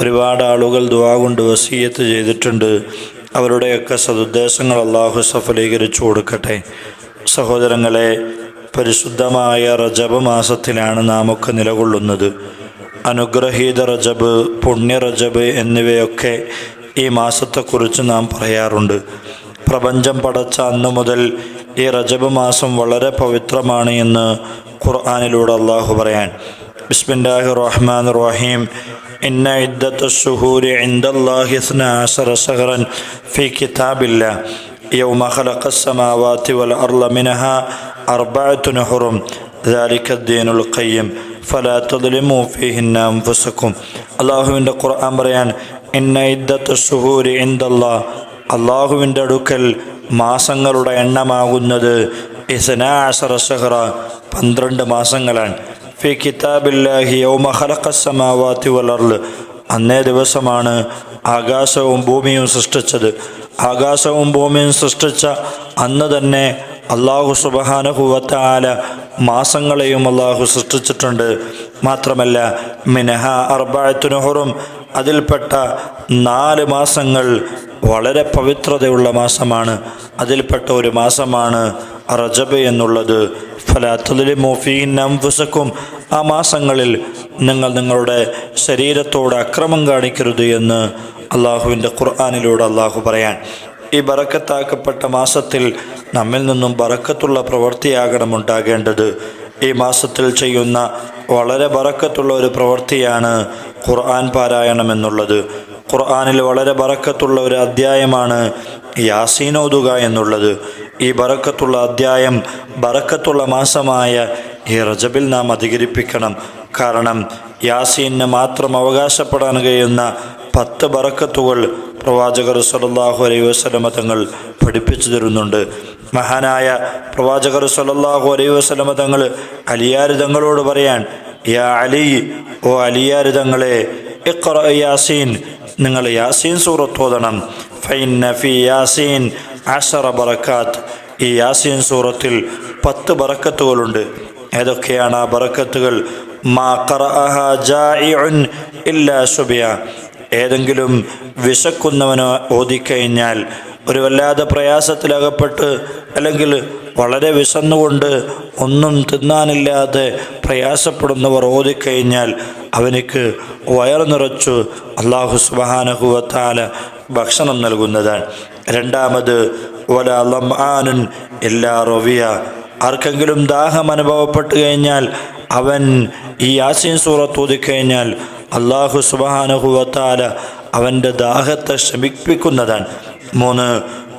ഒരുപാട് ആളുകൾ ദുവാ കൊണ്ട് വസീയത്ത് ചെയ്തിട്ടുണ്ട്. അവരുടെയൊക്കെ സതുദ്ദേശങ്ങൾ അള്ളാഹു സഫലീകരിച്ചു കൊടുക്കട്ടെ. സഹോദരങ്ങളെ പരിശുദ്ധമായ റജബ് മാസത്തിലാണ് നാം ഒക്കെ നിലകൊള്ളുന്നത്. അനുഗ്രഹീത റജബ് പുണ്യ റജബ് എന്നിവയൊക്കെ ഈ മാസത്തെക്കുറിച്ച് നാം പറയാറുണ്ട്. പ്രപഞ്ചം പടച്ച അന്നു മുതൽ ഈ റജബ് മാസം വളരെ പവിത്രമാണ് എന്ന് ഖുർആാനിലൂടെ അള്ളാഹു പറയാൻ. ബിസ്മില്ലാഹി റഹ്മാൻ റഹീം ഇന്ന ഇദ്ദത്ത് ഷുഹൂരി ഇന്ദല്ലാഹി ഇസ്ന അശറ ശഹറൻ ഫി കിതാബില്ല يوم خلق السماوات والأرض منها أربعة حرم ذلك الدين القيم فلا تظلموا فيهن أنفسكم അള്ളാഹുവിൻ്റെ ഖുർആൻ പറയാൻ ഇന്ന ഇദ്ദത്ത് ഷുഹൂരി ഇന്ദല്ലാ അള്ളാഹുവിൻ്റെ അടുക്കൽ മാസങ്ങളുടെ എണ്ണമാകുന്നത് ഇസനാശറ ഷഹറ പന്ത്രണ്ട് മാസങ്ങളാണ് ഫി കിതാബില്ലാഹി യൗമ ഖലഖസ്സമാവാതി വലർൾ അന്നേ ദിവസമാണ് ആകാശവും ഭൂമിയും സൃഷ്ടിച്ചത്. ആകാശവും ഭൂമിയും സൃഷ്ടിച്ച അന്ന് തന്നെ അള്ളാഹു സുബഹാനുഭവത്താല മാസങ്ങളെയും അള്ളാഹു സൃഷ്ടിച്ചിട്ടുണ്ട്. മാത്രമല്ല മിനഹ ഹുറം അതിൽപ്പെട്ട നാല് മാസങ്ങൾ വളരെ പവിത്രതയുള്ള മാസമാണ്. അതിൽപ്പെട്ട ഒരു മാസമാണ് റജബ് എന്നുള്ളത് ഫലാത്തുലിമോഫീനംഫുസക്കും ആ മാസങ്ങളിൽ നിങ്ങൾ നിങ്ങളുടെ ശരീരത്തോട് അക്രമം കാണിക്കരുത് എന്ന് അള്ളാഹുവിന്റെ ഖുർആാനിലൂടെ അള്ളാഹു പറയാൻ. ഈ ബറക്കത്താക്കപ്പെട്ട മാസത്തിൽ നമ്മിൽ നിന്നും ബറക്കത്തുള്ള പ്രവൃത്തിയാകണം ഉണ്ടാകേണ്ടത് ഈ മാസത്തിൽ ചെയ്യുന്ന വളരെ ബറക്കത്തുള്ള ഒരു പ്രവൃത്തിയാണ് ഖുർആൻ പാരായണം എന്നുള്ളത്. ഖുർആാനിൽ വളരെ ബറക്കത്തുള്ള ഒരു അധ്യായമാണ് യാസീനോതുക എന്നുള്ളത് ഈ ബറക്കത്തുള്ള അധ്യായം ബറക്കത്തുള്ള മാസമായ ഈ റജബിൽ നാം അധികരിപ്പിക്കണം. കാരണം യാസീന് മാത്രം അവകാശപ്പെടാൻ കഴിയുന്ന പത്ത് ബറക്കത്തുകൾ പ്രവാചകർ സലല്ലാഹു അലൈ വസ്ലമ തങ്ങൾ പഠിപ്പിച്ചു തരുന്നുണ്ട്. മഹാനായ പ്രവാചകർ സലല്ലാഹു അലൈ വസ്ലമ തങ്ങൾ അലിയാർ തങ്ങളോട് പറയാൻ യാ അലി ഓ അലിയാർ തങ്ങളെ യാസീൻ നിങ്ങൾ യാസീൻ സൂറത്ത് ഓതണം ഫൈന ഫി യാസീൻ അഷറ ബറക്കാത്ത് ഈ യാസീൻ സൂറത്തിൽ പത്ത് ബറക്കത്തുകളുണ്ട്. ഏതൊക്കെയാണ് ആ ബറക്കത്തുകൾ? മാ ഖറഅഹ ജാഇഉൻ ഇല്ലാ സുബിയ. ഏതെങ്കിലും വിശക്കുന്നവന് ഓതിക്കഴിഞ്ഞാൽ ഒരു വല്ലാതെ പ്രയാസത്തിലകപ്പെട്ട് അല്ലെങ്കിൽ വളരെ വിശന്നുകൊണ്ട് ഒന്നും തിന്നാനില്ലാതെ പ്രയാസപ്പെടുന്നവർ ഓതിക്കഴിഞ്ഞാൽ അവനിക്ക് വയറു നിറച്ചു അള്ളാഹു സുബാനഹുവത്താല ഭക്ഷണം നൽകുന്നതാണ്. രണ്ടാമത് ഒല ലംആനുൻ എല്ലാ റൊവിയ. ആർക്കെങ്കിലും ദാഹം അനുഭവപ്പെട്ടു കഴിഞ്ഞാൽ അവൻ ഈ യാസീൻ സൂറത്ത് ഓതിക്കഴിഞ്ഞാൽ അള്ളാഹു സുബാനഹുവത്താല അവന്റെ ദാഹത്തെ ശമിപ്പിക്കുന്നതാണ്. മൂന്ന്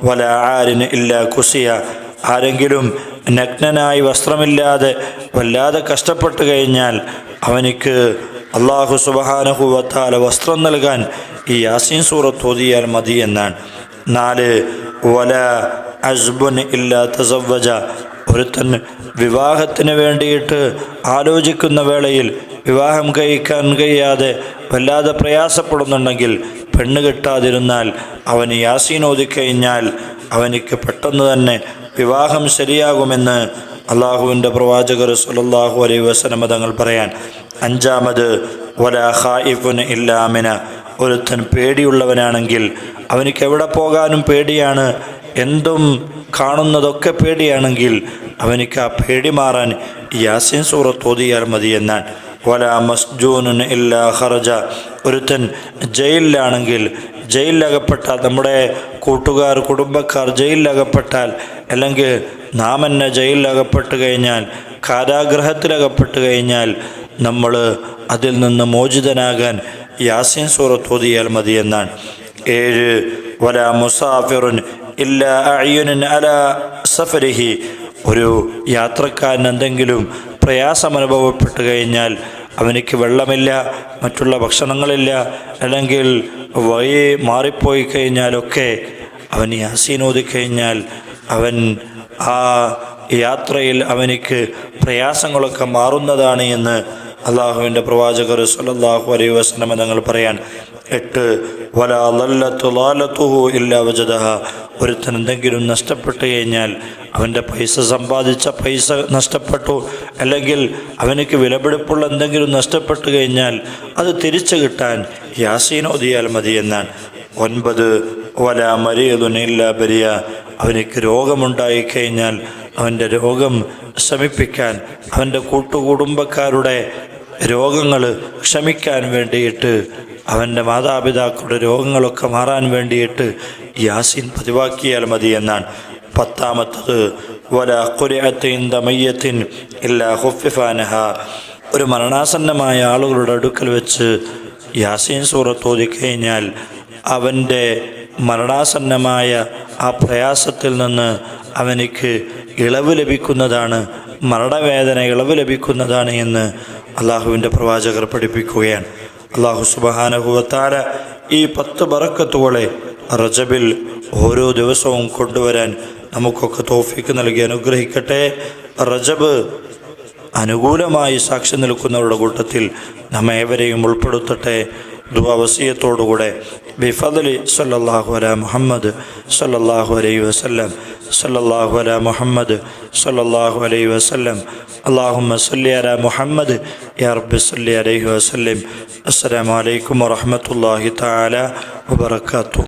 വല ആരിന് ഇല്ല കുസിയ. ആരെങ്കിലും നഗ്നനായി വസ്ത്രമില്ലാതെ വല്ലാതെ കഷ്ടപ്പെട്ടു കഴിഞ്ഞാൽ അവനിക്ക് അള്ളാഹു സുബഹാനഹുവത്താല വസ്ത്രം നൽകാൻ ഈ യാസീൻ സൂറത്ത് ഓതിയാൽ മതി എന്നാണ്. നാല് വല അസ്ബുൻ ഇല്ല തസവജ ഒരുത്തൻ വിവാഹത്തിന് വേണ്ടിയിട്ട് ആലോചിക്കുന്ന വേളയിൽ വിവാഹം കഴിക്കാൻ കഴിയാതെ വല്ലാതെ പ്രയാസപ്പെടുന്നുണ്ടെങ്കിൽ പെണ്ണ് കിട്ടാതിരുന്നാൽ അവന് യാസീൻ ഓതിക്കഴിഞ്ഞാൽ അവനിക്ക് പെട്ടെന്ന് തന്നെ വിവാഹം ശരിയാകുമെന്ന് അള്ളാഹുവിന്റെ പ്രവാചകർ സുലല്ലാഹു അലൈ വസനമ തങ്ങൾ പറയാൻ അഞ്ചാമത് ഒല ഹായിഫുന് ഇല്ലാമിന ഒരുത്തൻ പേടിയുള്ളവനാണെങ്കിൽ അവനിക്ക് എവിടെ പോകാനും പേടിയാണ്. എന്തും കാണുന്നതൊക്കെ പേടിയാണെങ്കിൽ അവനിക്ക് ആ പേടി മാറാൻ യാസിൻ സൂറത്ത് ഓതിയാൽ മതി എന്നാണ് വല മസ്ജൂനുൻ ഇല്ലാ ഖറജ. ഒരുത്തൻ ജയിലിലാണെങ്കിൽ ജയിലിലകപ്പെട്ടാൽ നമ്മുടെ കൂട്ടുകാർ കുടുംബക്കാർ ജയിലിലകപ്പെട്ടാൽ അല്ലെങ്കിൽ നാം എന്നെ ജയിലിലകപ്പെട്ട് കഴിഞ്ഞാൽ കാരാഗ്രഹത്തിലകപ്പെട്ട് കഴിഞ്ഞാൽ നമ്മൾ അതിൽ നിന്ന് മോചിതനാകാൻ യാസിൻ സൂറത്ത് ഓതിയാൽ മതി എന്നാണ്. ഏഴ് വല മുസാഫിറുൻ ഇല്ല അയ്യുനൻ അല സഫരിഹി. ഒരു യാത്രക്കാരൻ എന്തെങ്കിലും പ്രയാസം അനുഭവപ്പെട്ടു കഴിഞ്ഞാൽ അവനിക്ക് വെള്ളമില്ല മറ്റുള്ള ഭക്ഷണങ്ങളില്ല അല്ലെങ്കിൽ വഴി മാറിപ്പോയി കഴിഞ്ഞാലൊക്കെ അവൻ യാസീനോദിക്കഴിഞ്ഞാൽ അവൻ ആ യാത്രയിൽ അവനിക്ക് പ്രയാസങ്ങളൊക്കെ മാറുന്നതാണ് എന്ന് അള്ളാഹുവിന്റെ പ്രവാചകർ സല്ലല്ലാഹു അലൈഹി വസല്ലമ തങ്ങൾ പറയാൻ എട്ട്. വല ലല്ലത്തുഹു ഇല്ല വജദഹ. ഒരുത്തൻ എന്തെങ്കിലും നഷ്ടപ്പെട്ടു കഴിഞ്ഞാൽ അവന്റെ പൈസ സമ്പാദിച്ച പൈസ നഷ്ടപ്പെട്ടു. അല്ലെങ്കിൽ അവനക്ക് വിലപിടിപ്പുള്ള എന്തെങ്കിലും നഷ്ടപ്പെട്ടു കഴിഞ്ഞാൽ അത് തിരിച്ചു കിട്ടാൻ യാസീൻ ഓതിയാൽ മതി എന്നാണ്. ഒൻപത്. വല മരിയതുനില്ല ബരിയ. അവനക്ക് രോഗമുണ്ടായിക്കഴിഞ്ഞാൽ അവന്റെ രോഗം ശമിപ്പിക്കാൻ അവന്റെ കൂട്ടുകുടുംബക്കാരുടെ രോഗങ്ങൾ ക്ഷമിക്കാൻ വേണ്ടിയിട്ട് അവന്റെ മാതാപിതാക്കളുടെ രോഗങ്ങളൊക്കെ മാറാൻ വേണ്ടിയിട്ട് യാസിൻ പതിവാക്കിയാൽ മതി എന്നാണ്. പത്താമത്തത് വല കുരയത്തിൻ മയ്യത്തിൻ ഇല്ല ഹുഫിഫാനഹ ഒരു മരണാസന്നമായ ആളുകളുടെ അടുക്കൽ വെച്ച് യാസീൻ സൂറത്ത് ഓതിക്കഴിഞ്ഞാൽ അവന്റെ മരണാസന്നമായ ആ പ്രയാസത്തിൽ നിന്ന് അവനിക്ക് ഇളവ് ലഭിക്കുന്നതാണ് മരണവേദന ഇളവ് ലഭിക്കുന്നതാണ് എന്ന് അള്ളാഹുവിന്റെ പ്രവാചകർ പഠിപ്പിക്കുകയാണ്. അള്ളാഹു സുബഹാനഹുവത്താര ഈ പത്ത് ബറക്കത്തുകളെ റജബിൽ ഓരോ ദിവസവും കൊണ്ടുവരാൻ നമുക്കൊക്കെ തോഫിക്ക് നൽകി അനുഗ്രഹിക്കട്ടെ. റജബ് അനുകൂലമായി സാക്ഷി നിൽക്കുന്നവരുടെ കൂട്ടത്തിൽ നമ്മേവരെയും ഉൾപ്പെടുത്തട്ടെ. ദുവസീയത്തോടുകൂടെ ബിഫദലി സല്ലല്ലാഹു അല മുഹമ്മദ് സല്ലല്ലാഹു അലൈഹി വസല്ലം സല്ലല്ലാഹു അല മുഹമ്മദ് സല്ലല്ലാഹു അലൈഹി വസല്ലം. അള്ളാഹുമ്മ സല്ലി അല മുഹമ്മദ് യാ റബ്ബി സല്ലി അലൈഹി വസല്ലം. അസ്സലാമു അലൈക്കും വറഹ്മത്തുള്ളാഹി തആല വബറകാതുഹു.